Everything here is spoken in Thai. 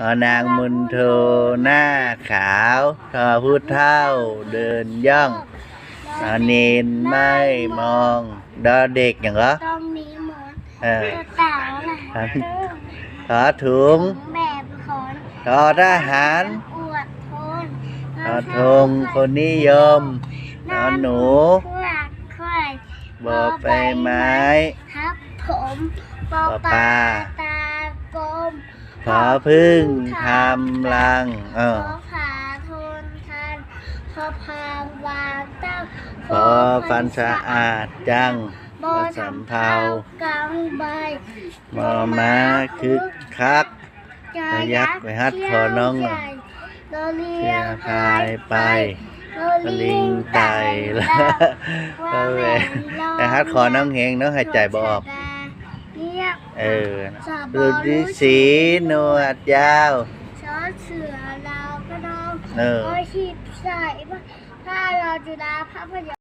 อนางมุนโทหน้าขาวทอผู้เท่าเดินย่องนอนเนนไม่มองดอเด็กอย่างเหรอต้องมีหมอนเออตัวเต่าล่ะขอถุงแบบขอนทอทหารอวดทนทอทงคนนิยมนอนหนูผู้หลักใครบอใบไม้ครับผมปอปอปปลาลาตา กลมขอพึ่งทำรัง เอขออผาทนทันขอพาวางตั้งขอฟันสะอาดจังบอสำเภากังใบมอม้าคึกคักจะยักษ์ไปฮัดคอน้องใหญ่โรเลีเสียยงพายไปโรลิลิงงไตไต่ละละก็เวแต่ฮัดคอน้องเฮงน้องหายใจบออกเรียก เออสาบดูดิสีหนวดยาว ชอเสือดาวกระดองเออโอ้ยชีพใส่ถ้าเราจุฬาภาพยนตร์